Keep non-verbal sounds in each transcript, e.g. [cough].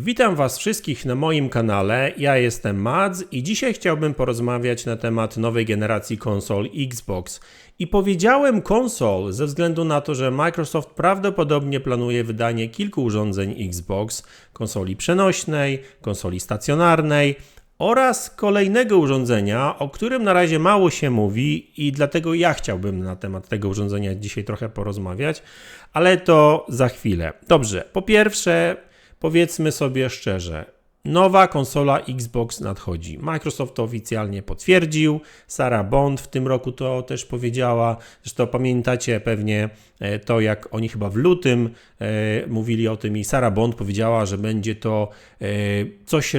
Witam Was wszystkich na moim kanale. Ja jestem Mads i dzisiaj chciałbym porozmawiać na temat nowej generacji konsol Xbox. I powiedziałem konsol ze względu na to, że Microsoft prawdopodobnie planuje wydanie kilku urządzeń Xbox, konsoli przenośnej, konsoli stacjonarnej oraz kolejnego urządzenia, o którym na razie mało się mówi i dlatego ja chciałbym na temat tego urządzenia dzisiaj trochę porozmawiać, ale to za chwilę. Dobrze, po pierwsze Powiedzmy sobie szczerze, nowa konsola Xbox nadchodzi. Microsoft to oficjalnie potwierdził, Sarah Bond w tym roku to też powiedziała. Zresztą pamiętacie pewnie e, to, jak oni chyba w lutym e, mówili o tym i Sarah Bond powiedziała, że będzie to e, coś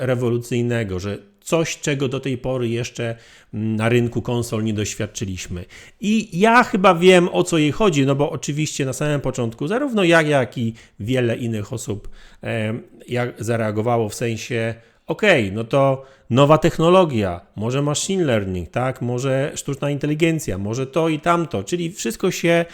rewolucyjnego, że coś, czego do tej pory jeszcze na rynku konsol nie doświadczyliśmy. I ja chyba wiem o co jej chodzi, no bo oczywiście na samym początku zarówno ja, jak i wiele innych osób zareagowało w sensie okej, okay, no to nowa technologia, może machine learning, tak, może sztuczna inteligencja, może to i tamto, czyli wszystko się,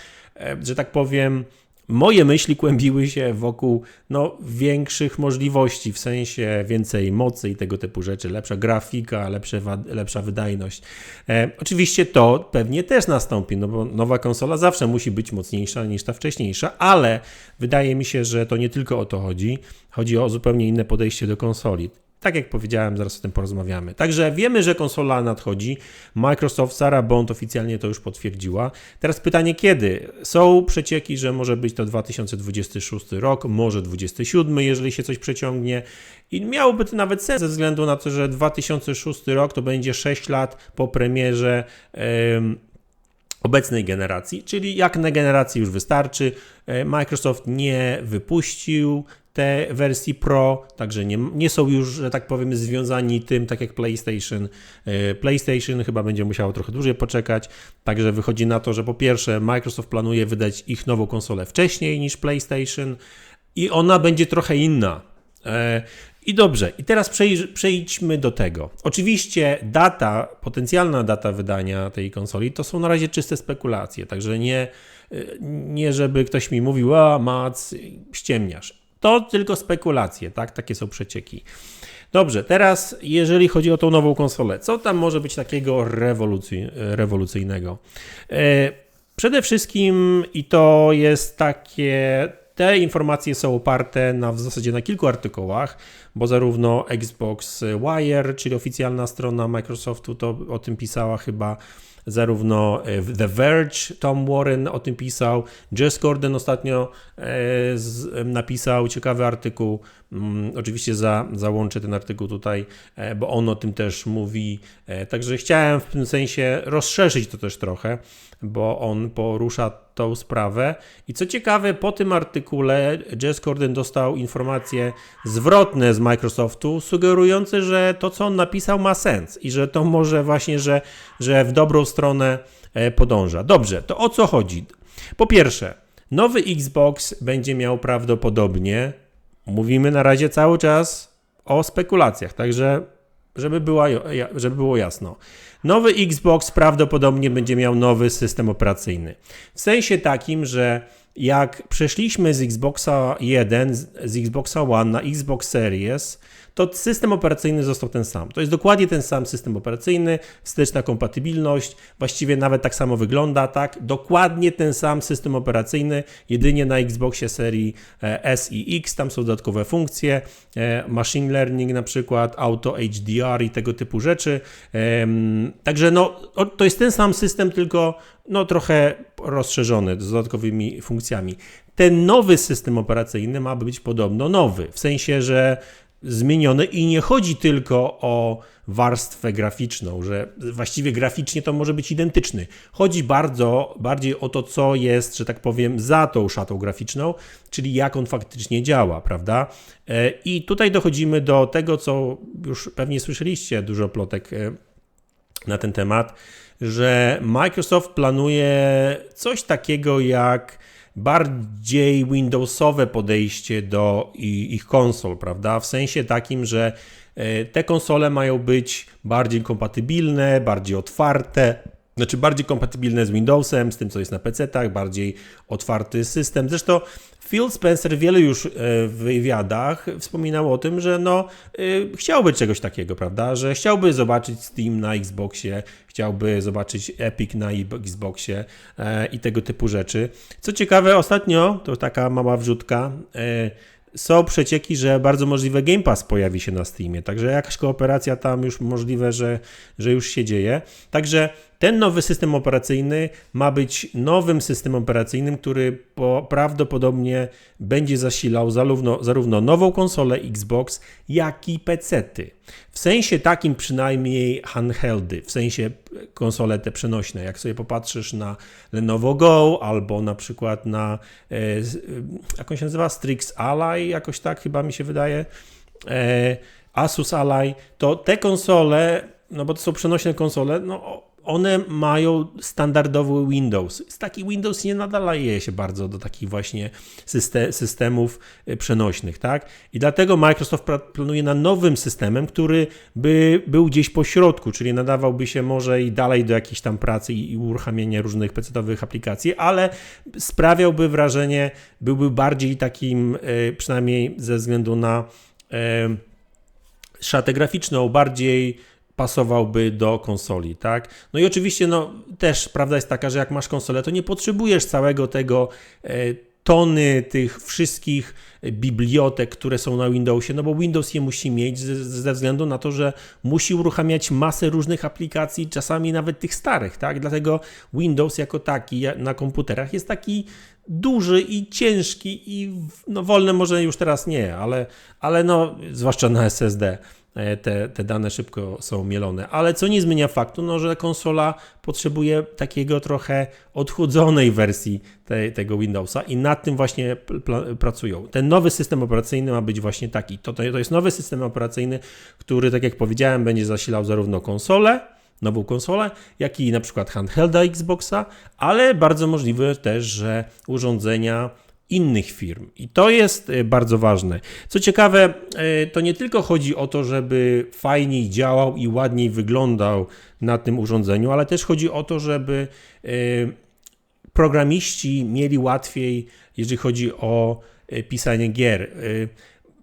że tak powiem, moje myśli kłębiły się wokół no, większych możliwości, w sensie więcej mocy i tego typu rzeczy, lepsza grafika, lepsze, lepsza wydajność. E, oczywiście to pewnie też nastąpi, no bo nowa konsola zawsze musi być mocniejsza niż ta wcześniejsza, ale wydaje mi się, że to nie tylko o to chodzi. Chodzi o zupełnie inne podejście do konsoli. Tak jak powiedziałem, zaraz o tym porozmawiamy. Także wiemy, że konsola nadchodzi. Microsoft, Sarah Bond oficjalnie to już potwierdziła. Teraz pytanie kiedy? Są przecieki, że może być to 2026 rok, może 2027, jeżeli się coś przeciągnie. I miałoby to nawet sens ze względu na to, że 2006 rok to będzie 6 lat po premierze. Yy, obecnej generacji, czyli jak na generacji już wystarczy. E, Microsoft nie wypuścił te wersji Pro, także nie, nie są już, że tak powiem, związani tym, tak jak PlayStation. E, PlayStation chyba będzie musiało trochę dłużej poczekać, także wychodzi na to, że po pierwsze Microsoft planuje wydać ich nową konsolę wcześniej niż PlayStation i ona będzie trochę inna. E, I dobrze, i teraz przejdźmy do tego. Oczywiście data, potencjalna data wydania tej konsoli to są na razie czyste spekulacje, także nie, e, nie żeby ktoś mi mówił, a Mac, ściemniasz. To tylko spekulacje, tak? Takie są przecieki. Dobrze, teraz jeżeli chodzi o tą nową konsolę, co tam może być takiego rewolucy, rewolucyjnego? E, przede wszystkim, i to jest takie, te informacje są oparte na, w zasadzie na kilku artykułach, bo zarówno Xbox Wire, czyli oficjalna strona Microsoftu, to o tym pisała chyba zarówno e, The Verge, Tom Warren o tym pisał, Jess Gordon ostatnio e, napisał ciekawy artykuł, mm, oczywiście za, załączę ten artykuł tutaj, e, bo on o tym też mówi, także chciałem w tym sensie rozszerzyć to też trochę, bo on porusza tą sprawę. I co ciekawe, po tym artykule Jess Gordon dostał informacje zwrotne z Microsoftu, sugerujące, że to, co on napisał, ma sens i że to może właśnie, że, że w dobrą stronę e, podąża. Dobrze, to o co chodzi? Po pierwsze, nowy Xbox będzie miał prawdopodobnie, mówimy na razie cały czas o spekulacjach, także żeby, była, żeby było jasno. Nowy Xbox prawdopodobnie będzie miał nowy system operacyjny. W sensie takim, że jak przeszliśmy z Xboxa 1, z Xboxa One na Xbox Series, to system operacyjny został ten sam. To jest dokładnie ten sam system operacyjny, wsteczna kompatybilność, właściwie nawet tak samo wygląda, tak? Dokładnie ten sam system operacyjny, jedynie na Xboxie serii e, S i X, tam są dodatkowe funkcje, e, machine learning na przykład, auto HDR i tego typu rzeczy. Także no, to jest ten sam system, tylko no, trochę rozszerzony z dodatkowymi funkcjami. Ten nowy system operacyjny ma być podobno nowy, w sensie, że zmienione i nie chodzi tylko o warstwę graficzną, że właściwie graficznie to może być identyczny. Chodzi bardzo bardziej o to, co jest, że tak powiem, za tą szatą graficzną, czyli jak on faktycznie działa, prawda? E, I tutaj dochodzimy do tego, co już pewnie słyszeliście, dużo plotek e, na ten temat, że Microsoft planuje coś takiego jak bardziej Windowsowe podejście do ich konsol, prawda? W sensie takim, że e, te konsole mają być bardziej kompatybilne, bardziej otwarte, Znaczy bardziej kompatybilne z Windowsem, z tym, co jest na PC-tach, bardziej otwarty system. Zresztą Phil Spencer wiele już e, w wywiadach wspominał o tym, że no, e, chciałby czegoś takiego, prawda? Że chciałby zobaczyć Steam na Xboxie, chciałby zobaczyć Epic na Xboxie e, i tego typu rzeczy. Co ciekawe, ostatnio, to taka mała wrzutka, są przecieki, że bardzo możliwe Game Pass pojawi się na Steamie, także jakaś kooperacja tam już możliwe, że, że już się dzieje. Także ten nowy system operacyjny ma być nowym systemem operacyjnym, który po, prawdopodobnie będzie zasilał zarówno, zarówno nową konsolę Xbox, jak i PC-ty. W sensie takim przynajmniej handheldy, w sensie konsole te przenośne. Jak sobie popatrzysz na Lenovo Go albo na przykład na, e, on się nazywa, Strix Ally, jakoś tak chyba mi się wydaje, e, Asus Ally, to te konsole, no bo to są przenośne konsole, no one mają standardowy Windows. Taki Windows nie nadaje się bardzo do takich właśnie systemów y, przenośnych, tak? I dlatego Microsoft planuje na nowym systemem, który by był gdzieś po środku, czyli nadawałby się może i dalej do jakiejś tam pracy i uruchamiania różnych pecetowych aplikacji, ale sprawiałby wrażenie, byłby bardziej takim, y, przynajmniej ze względu na y, szatę graficzną, bardziej pasowałby do konsoli, tak? No i oczywiście, no też prawda jest taka, że jak masz konsolę, to nie potrzebujesz całego tego e, tony tych wszystkich bibliotek, które są na Windowsie, no bo Windows je musi mieć ze, względu na to, że musi uruchamiać masę różnych aplikacji, czasami nawet tych starych, tak? Dlatego Windows jako taki na komputerach jest taki duży i ciężki i no może już teraz nie, ale, ale no zwłaszcza na SSD. E, te, te dane szybko są mielone. Ale co nie zmienia faktu, no, że konsola potrzebuje takiego trochę odchudzonej wersji te, tego Windowsa i nad tym właśnie pracują. Ten nowy system operacyjny ma być właśnie taki. To, to jest nowy system operacyjny, który, tak jak powiedziałem, będzie zasilał zarówno konsolę, nową konsolę, jak i na przykład handhelda Xboxa, ale bardzo możliwe też, że urządzenia innych firm. I to jest e, bardzo ważne. Co ciekawe, e, to nie tylko chodzi o to, żeby fajniej działał i ładniej wyglądał na tym urządzeniu, ale też chodzi o to, żeby e, programiści mieli łatwiej, jeżeli chodzi o pisanie gier.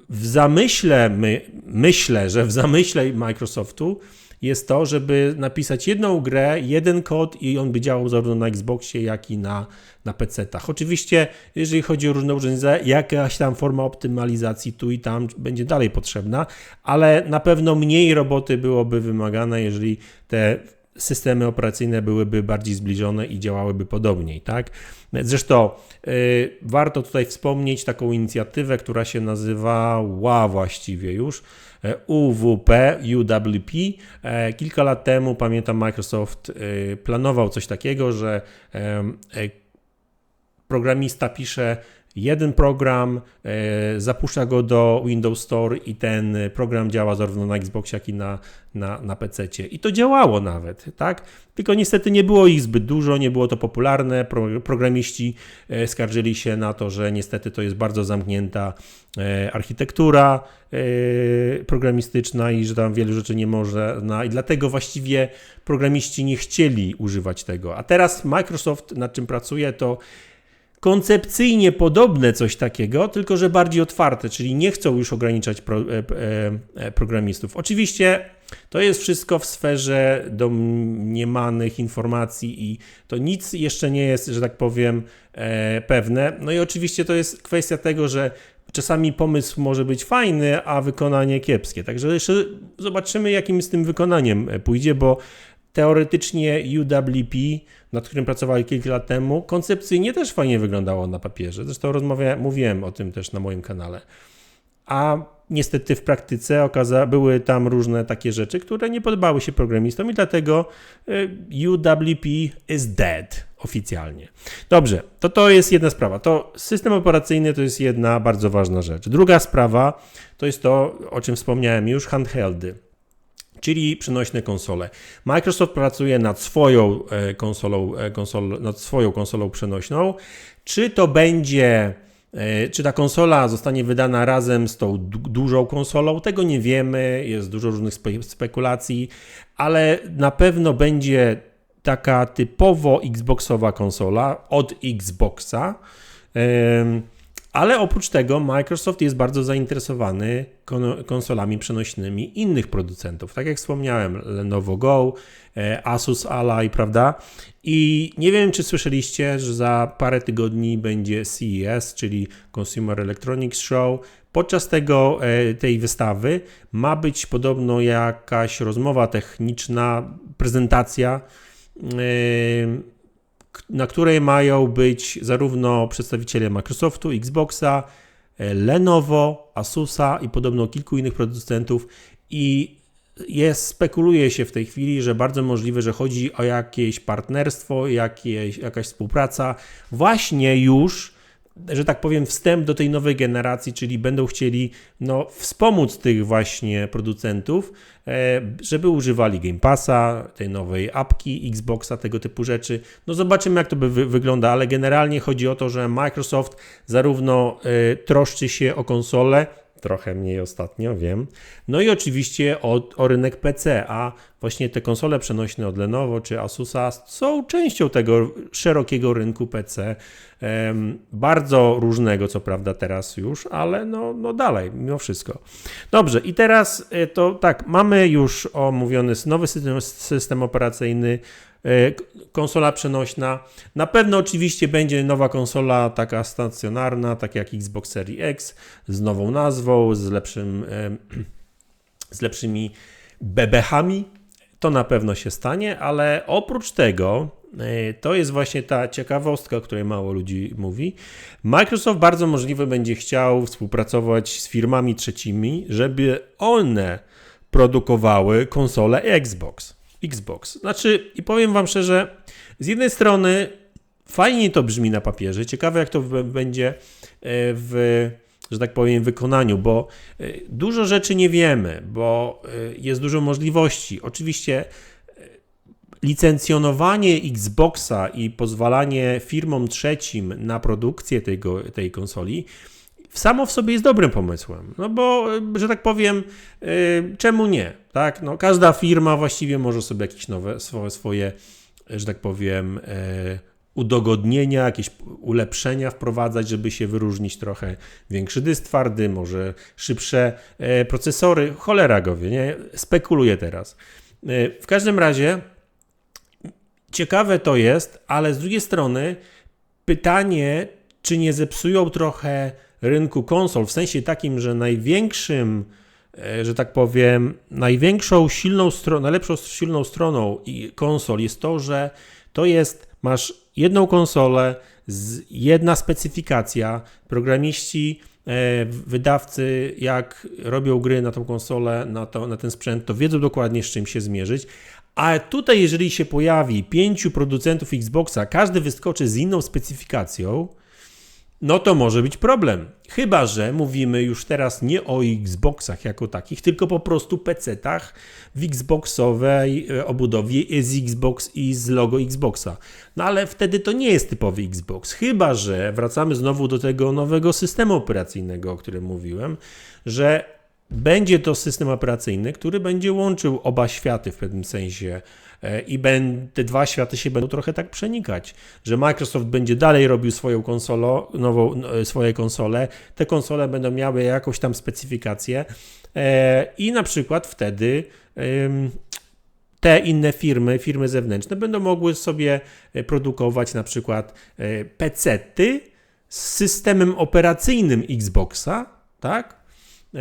W zamyśle, my, myślę, że w zamyśle Microsoftu jest to, żeby napisać jedną grę, jeden kod i on by działał zarówno na Xboxie, jak i na, na PC-tach. Oczywiście, jeżeli chodzi o różne urządzenia, jakaś tam forma optymalizacji tu i tam będzie dalej potrzebna, ale na pewno mniej roboty byłoby wymagane, jeżeli te systemy operacyjne byłyby bardziej zbliżone i działałyby podobniej, tak? Zresztą yy, warto tutaj wspomnieć taką inicjatywę, która się nazywała właściwie już UWP, UWP. E, kilka lat temu, pamiętam, Microsoft e, planował coś takiego, że programista pisze jeden program, e, zapuszcza go do Windows Store i ten program działa zarówno na Xboxie, jak i na, na, na PC. I to działało nawet, tak? Tylko niestety nie było ich zbyt dużo, nie było to popularne. Pro, programiści e, skarżyli się na to, że niestety to jest bardzo zamknięta e, architektura programistyczna i że tam wielu rzeczy nie można. I dlatego właściwie programiści nie chcieli używać tego. A teraz Microsoft nad czym pracuje, to koncepcyjnie podobne coś takiego, tylko że bardziej otwarte, czyli nie chcą już ograniczać pro, e, e, e, programistów. Oczywiście to jest wszystko w sferze domniemanych informacji i to nic jeszcze nie jest, że tak powiem, e, pewne. No i oczywiście to jest kwestia tego, że czasami pomysł może być fajny, a wykonanie kiepskie. Także jeszcze zobaczymy, jakim z tym wykonaniem pójdzie, bo teoretycznie UWP, nad którym pracowali kilka lat temu, koncepcyjnie też fajnie wyglądało na papierze. Zresztą rozmawia, mówiłem o tym też na moim kanale. A niestety w praktyce okaza, były tam różne takie rzeczy, które nie podobały się programistom i dlatego y, UWP is dead oficjalnie. Dobrze, to to jest jedna sprawa. To system operacyjny to jest jedna bardzo ważna rzecz. Druga sprawa to jest to, o czym wspomniałem już, handheldy czyli przenośne konsole. Microsoft pracuje nad swoją e, konsolą, e, konsol, nad swoją konsolą przenośną. Czy to będzie e, czy ta konsola zostanie wydana razem z tą dużą konsolą? Tego nie wiemy, jest dużo różnych spekulacji, ale na pewno będzie taka typowo Xboxowa konsola od Xboxa. Ale oprócz tego Microsoft jest bardzo zainteresowany konsolami przenośnymi innych producentów. Tak jak wspomniałem, Lenovo Go, e, Asus Ally, prawda? I nie wiem, czy słyszeliście, że za parę tygodni będzie CES, czyli Consumer Electronics Show. Podczas tego, e, tej wystawy ma być podobno jakaś rozmowa techniczna, prezentacja e, na której mają być zarówno przedstawiciele Microsoftu, Xboxa, e, Lenovo, Asusa i podobno kilku innych producentów. I jest, spekuluje się w tej chwili, że bardzo możliwe, że chodzi o jakieś partnerstwo, jakieś, jakaś współpraca. Właśnie już że tak powiem, wstęp do tej nowej generacji, czyli będą chcieli no, wspomóc tych właśnie producentów, e, żeby używali Game Passa, tej nowej apki, Xboxa, tego typu rzeczy. No zobaczymy, jak to by wygląda, ale generalnie chodzi o to, że Microsoft zarówno e, troszczy się o konsolę, trochę mniej ostatnio, wiem. No i oczywiście o, o, rynek PC, a właśnie te konsole przenośne od Lenovo czy Asusa są częścią tego szerokiego rynku PC, bardzo różnego, co prawda teraz już, ale no, no dalej, mimo wszystko. Dobrze, i teraz e, to tak, mamy już omówiony nowy system, system operacyjny, konsola przenośna. Na pewno oczywiście będzie nowa konsola taka stacjonarna, tak jak Xbox Series X, z nową nazwą, z, lepszym, [clears throat] z lepszymi bebechami. To na pewno się stanie, ale oprócz tego E, to jest właśnie ta ciekawostka, o której mało ludzi mówi. Microsoft bardzo możliwe będzie chciał współpracować z firmami trzecimi, żeby one produkowały konsole Xbox. Xbox. Znaczy, i powiem Wam szczerze, z jednej strony fajnie to brzmi na papierze, ciekawe jak to będzie e, w, że tak powiem, wykonaniu, bo e, dużo rzeczy nie wiemy, bo jest dużo możliwości. Oczywiście licencjonowanie Xboxa i pozwalanie firmom trzecim na produkcję tego, tej konsoli samo w sobie jest dobrym pomysłem. No bo, że tak powiem, yy, czemu nie? Tak? No, każda firma właściwie może sobie jakieś nowe swoje, swoje że tak powiem, yy, udogodnienia, jakieś ulepszenia wprowadzać, żeby się wyróżnić trochę. Większy dysk twardy, może szybsze procesory. Cholera go wie, nie? Spekuluję teraz. W każdym razie ciekawe to jest, ale z drugiej strony pytanie, czy nie zepsują trochę rynku konsol, w sensie takim, że największym, e, że tak powiem, największą silną stroną, najlepszą silną stroną konsol jest to, że to jest, masz jedną konsolę, jedna specyfikacja, programiści, e, wydawcy, jak robią gry na tą konsolę, na, to, na ten sprzęt, to wiedzą dokładnie z czym się zmierzyć, a tutaj, jeżeli się pojawi pięciu producentów Xboxa, każdy wyskoczy z inną specyfikacją, no to może być problem. Chyba, że mówimy już teraz nie o Xboxach jako takich, tylko po prostu PC-tach w Xboxowej e, obudowie z Xbox i z logo Xboxa. No ale wtedy to nie jest typowy Xbox. Chyba, że wracamy znowu do tego nowego systemu operacyjnego, o którym mówiłem, że będzie to system operacyjny, który będzie łączył oba światy w pewnym sensie e, i te dwa światy się będą trochę tak przenikać, że Microsoft będzie dalej robił swoją konsolę, nową, e, swoje konsole, te konsole będą miały jakąś tam specyfikację e, i na przykład wtedy te inne firmy, firmy zewnętrzne będą mogły sobie produkować na przykład PC-ty z systemem operacyjnym Xboxa, tak? E,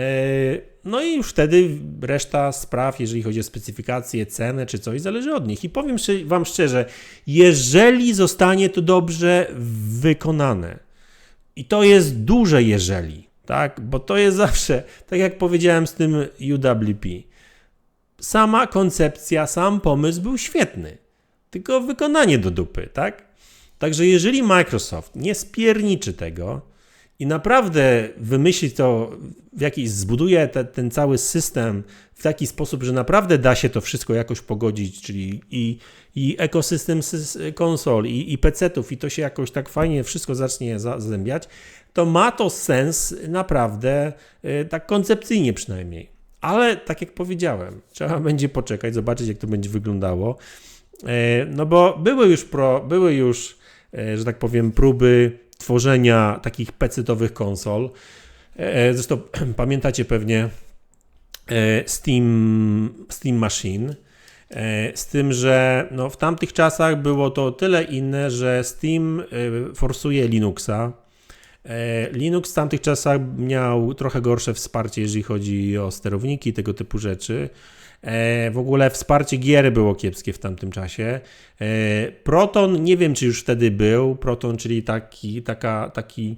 no i już wtedy reszta spraw, jeżeli chodzi o specyfikację, cenę czy coś, zależy od nich. I powiem Wam szczerze, jeżeli zostanie to dobrze wykonane, i to jest duże jeżeli, tak, bo to jest zawsze, tak jak powiedziałem z tym UWP, sama koncepcja, sam pomysł był świetny, tylko wykonanie do dupy, tak? Także jeżeli Microsoft nie spierniczy tego, i naprawdę wymyślić to, w jakiś, zbuduje te, ten cały system w taki sposób, że naprawdę da się to wszystko jakoś pogodzić, czyli i, i ekosystem konsol, i, i PC-ów, i to się jakoś tak fajnie wszystko zacznie zazębiać, to ma to sens naprawdę, e, tak koncepcyjnie przynajmniej. Ale tak jak powiedziałem, trzeba [laughs] będzie poczekać, zobaczyć, jak to będzie wyglądało. E, no bo były już, pro, były już e, że tak powiem, próby tworzenia takich pecetowych konsol. E, zresztą [clears throat] pamiętacie pewnie Steam, Steam Machine. Z tym, że no, w tamtych czasach było to tyle inne, że Steam forsuje Linuxa. Linux w tamtych czasach miał trochę gorsze wsparcie, jeżeli chodzi o sterowniki, tego typu rzeczy. E, w ogóle wsparcie gier było kiepskie w tamtym czasie. E, Proton, nie wiem czy już wtedy był, Proton, czyli taki, taka taki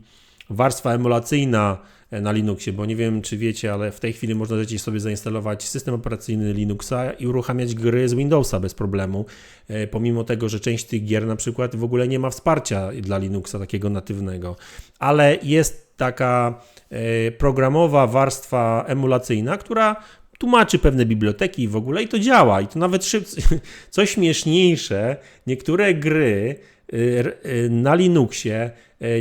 warstwa emulacyjna e, na Linuxie, bo nie wiem czy wiecie, ale w tej chwili można sobie zainstalować system operacyjny Linuxa i uruchamiać gry z Windowsa bez problemu, pomimo tego, że część tych gier na przykład w ogóle nie ma wsparcia dla Linuxa takiego natywnego, ale jest taka programowa warstwa emulacyjna, która tłumaczy pewne biblioteki i w ogóle i to działa. I to nawet szybciej. [laughs] Co śmieszniejsze, niektóre gry y, y, na Linuxie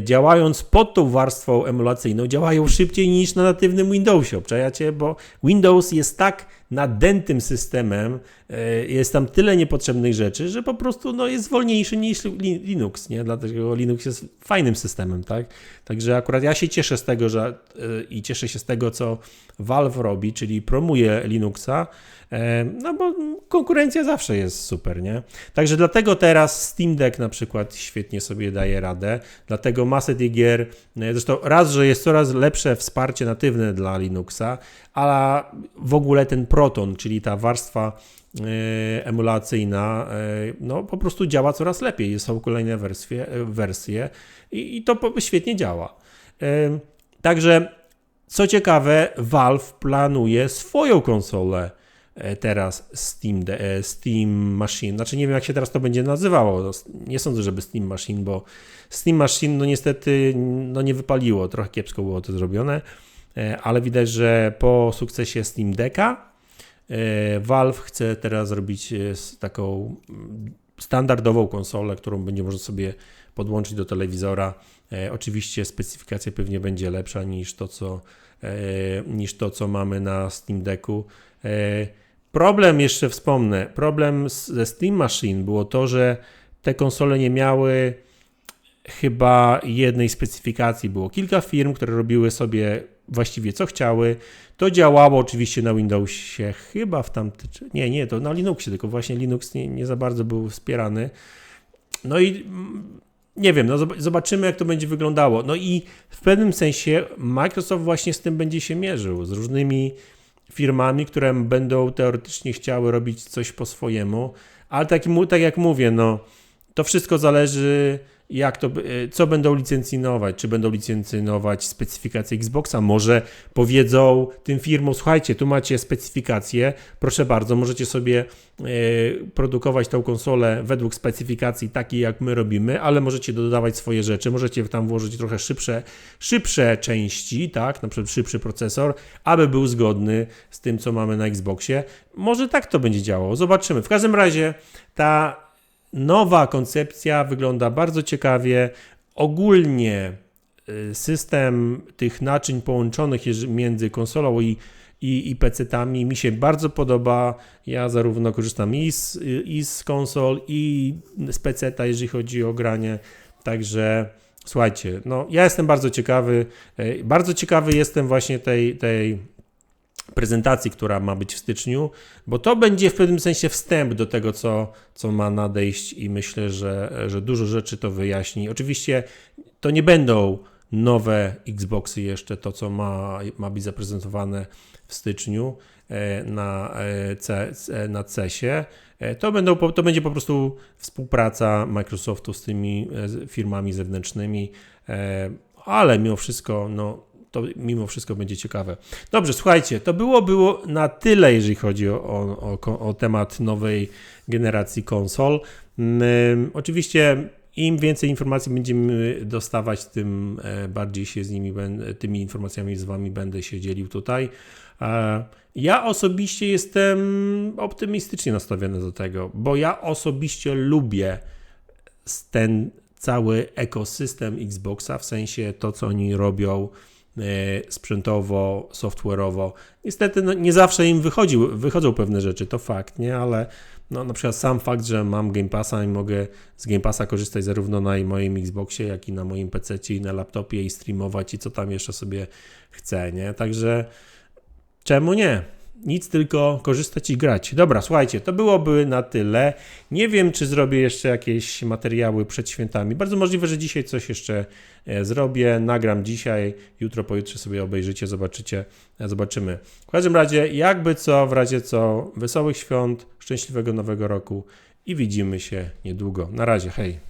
działając pod tą warstwą emulacyjną, działają szybciej niż na natywnym Windowsie. Obczajacie? Bo Windows jest tak nadętym systemem, e, jest tam tyle niepotrzebnych rzeczy, że po prostu no, jest wolniejszy niż Linux, nie? Dlatego Linux jest fajnym systemem, tak? Także akurat ja się cieszę z tego, że e, i cieszę się z tego, co Valve robi, czyli promuje Linuxa, no bo konkurencja zawsze jest super, nie? Także dlatego teraz Steam Deck na przykład świetnie sobie daje radę, dlatego masę tych gier, e, zresztą raz, że jest coraz lepsze wsparcie natywne dla Linuxa, ale w ogóle ten Proton, czyli ta warstwa e, emulacyjna, e, no po prostu działa coraz lepiej. Są kolejne wersje, wersje i, i to świetnie działa. Także co ciekawe, Valve planuje swoją konsolę E, teraz Steam, e, Steam Machine. Znaczy nie wiem, jak się teraz to będzie nazywało. No, nie sądzę, żeby Steam Machine, bo Steam Machine no niestety no nie wypaliło. Trochę kiepsko było to zrobione, e, ale widać, że po sukcesie Steam Decka Valve chce teraz zrobić taką mm, standardową konsolę, którą będzie można sobie podłączyć do telewizora. Oczywiście specyfikacja pewnie będzie lepsza niż to, co, niż to, co mamy na Steam Decku. Problem, jeszcze wspomnę, problem ze Steam Machine było to, że te konsole nie miały chyba jednej specyfikacji. Było kilka firm, które robiły sobie właściwie co chciały. To działało oczywiście na Windowsie, chyba w tamtym. Nie, nie, to na Linuxie, tylko właśnie Linux nie, nie za bardzo był wspierany. No i mm, nie wiem, no zobaczymy, jak to będzie wyglądało. No i w pewnym sensie Microsoft właśnie z tym będzie się mierzył, z różnymi firmami, które będą teoretycznie chciały robić coś po swojemu, ale tak, tak jak mówię, no, to wszystko zależy jak to, e, co będą licencjonować, czy będą licencjonować specyfikację Xboxa, może powiedzą tym firmom, słuchajcie, tu macie specyfikację, proszę bardzo, możecie sobie e, produkować tą konsolę według specyfikacji takiej, jak my robimy, ale możecie dodawać swoje rzeczy, możecie tam włożyć trochę szybsze, szybsze części, tak, na przykład szybszy procesor, aby był zgodny z tym, co mamy na Xboxie. Może tak to będzie działało, zobaczymy. W każdym razie ta nowa koncepcja wygląda bardzo ciekawie. Ogólnie y, system tych naczyń połączonych między konsolą i, i, i PC-tami mi się bardzo podoba. Ja zarówno korzystam i z, i z konsol, i z PC-ta, jeżeli chodzi o granie. Także słuchajcie, no ja jestem bardzo ciekawy. Y, bardzo ciekawy jestem właśnie tej, tej prezentacji, która ma być w styczniu, bo to będzie w pewnym sensie wstęp do tego, co, co ma nadejść i myślę, że, że dużo rzeczy to wyjaśni. Oczywiście to nie będą nowe Xboxy jeszcze, to co ma, ma być zaprezentowane w styczniu e, na, e, C, e, na CESie. To, będą, to będzie po prostu współpraca Microsoftu z tymi firmami zewnętrznymi, ale mimo wszystko no, to mimo wszystko będzie ciekawe. Dobrze, słuchajcie, to było, było na tyle, jeżeli chodzi o, o, o temat nowej generacji konsol. Um, oczywiście im więcej informacji będziemy dostawać, tym e, bardziej się z nimi, tymi informacjami z Wami będę się dzielił tutaj. E, ja osobiście jestem optymistycznie nastawiony do tego, bo ja osobiście lubię ten cały ekosystem Xboxa, w sensie to, co oni robią sprzętowo, software'owo. Niestety no, nie zawsze im wychodzi, wychodzą pewne rzeczy, to fakt, nie? Ale no, na przykład sam fakt, że mam Game Passa i mogę z Game Passa korzystać zarówno na moim Xboxie, jak i na moim PC, i na laptopie i streamować i co tam jeszcze sobie chcę, nie? Także czemu nie? Nic, tylko korzystać i grać. Dobra, słuchajcie, to byłoby na tyle. Nie wiem, czy zrobię jeszcze jakieś materiały przed świętami. Bardzo możliwe, że dzisiaj coś jeszcze e, zrobię. Nagram dzisiaj, jutro, pojutrze sobie obejrzycie, zobaczycie, e, zobaczymy. W każdym razie, jakby co, w razie co, wesołych świąt, szczęśliwego nowego roku i widzimy się niedługo. Na razie, hej.